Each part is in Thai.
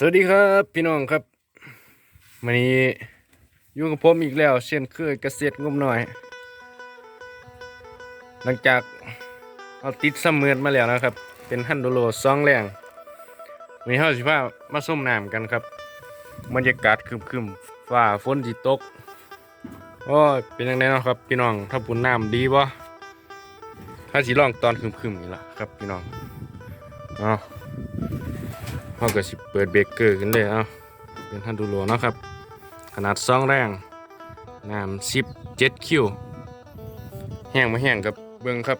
สวัสดีครับพี่น้องครับวันนี้อยู่กับผมอีกแล้ว เช่นเคยเกษตรงมหน่อย หลังจากเอาติดซัมเมอร์มาแล้วนะครับ เป็นฮันโดโลซองแรงวันนี้เฮาสิพามาส้มน้ำกันครับบรรยากาศคึมๆฟ้าฝนสิตกโอ้ยเป็นยังไงเนาะครับ พี่น้องถ้าปุ่นน้ำดีบ่ถ้าสิลองตอนคึมๆนี่ล่ะครับพี่น้องเนาะ เขาก็สิเปิดเบรกเกอร์ขึ้นเลยเอ้าเป็นทันดูโลเนาะครับ ขนาดซองแรงน้ำสิบเจ็ดคิวแห้งมาแห้งกับเบิ้งครับ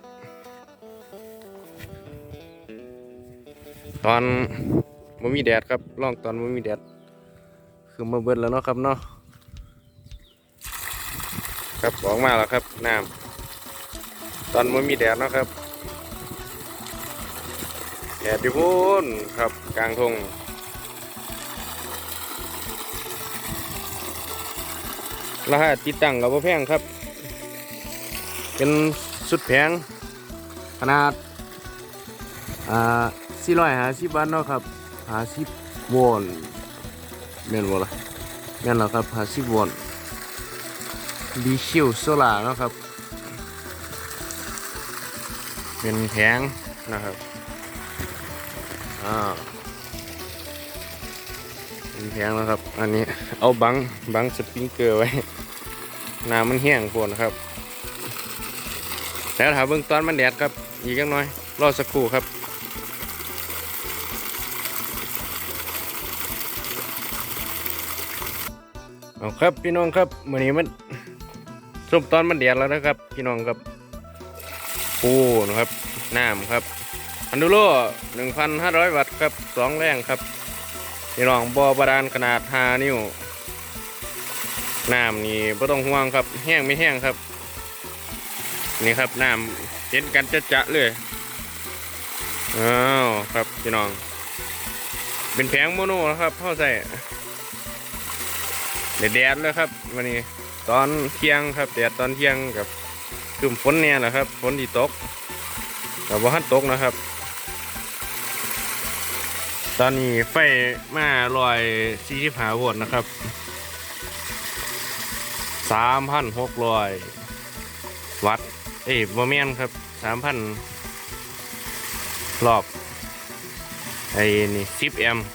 ตอนม่มีแดดครับลองตอนม่มีแดด คือมาเบิดแล้วเนาะครับเนาะครับออกมาแล้วครับน้ำตอนม่มีแดดเนาะครับ ดดอยู่พูนครับกลางทงราคาติดตั้งกับพ่แพงครับ เป็นสุดแพงขนาด อ่าสี่ร้อยหาสิบบาทเนาะครับหาสิบวอนแม่นบ่ล่ะแม่นแล้วครับหาสิบวอนดีชิวโซล่าเนาะครับ เป็นแพงนะครับ อ่าเป็นแพงแล้วครับ อันนี้เอาบังบังสปริงเกอร์ไว้ น้ำมันแห้งปวดนะครับ แล้วถามเบื้องต้นมันแดดครับ อีกจักหน้อย รอสักครู่ครับเอาครับพี่น้องครับมื่อนี้มันส้มตอนมันแดดแล้วนะครับ พี่น้องครับปูนะครับน้ำครับ อันดูโล1,500วัตต์ครับสองแรงครับพี่น้องบอบาดาลขนาด5นิ้วน้ำนี่ไม่ต้องห่วงครับ แห้งไม่แห้งครับ นี่ครับน้ำเห็นกันจะจะเลยอ้าวครับพี่น้อง เป็นแผงโมโนนะครับเข้าใส่แดดเลยครับวันนี้ตอนเที่ยงครับแดดตอนเที่ยงกับกลุ่มฝนเนี่ยแหละครับฝนที่ตกแต่ว่าหันตกนะครับ ตอนนี้ไฟมาลอยสี่สิบห้าโวลต์นะครับสามพันหกร้อยวัตต์เอ้ยบ่แม่นครับสามพันรอบไอ้นี่สิบแอมป์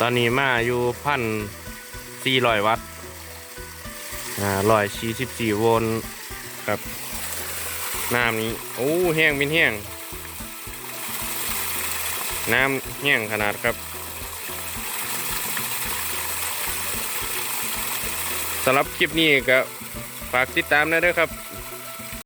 ตอนนี้มาอยู่พันสี่ร้อยวัตต์อ่าร้อยสี่สิบสี่โวลต์ครับน้ำนี้ โอ้แห้งเป็นแห้ง น้ำแห้งขนาดครับสำหรับคลิปนี้ก็ฝากติดตามนะด้อครับ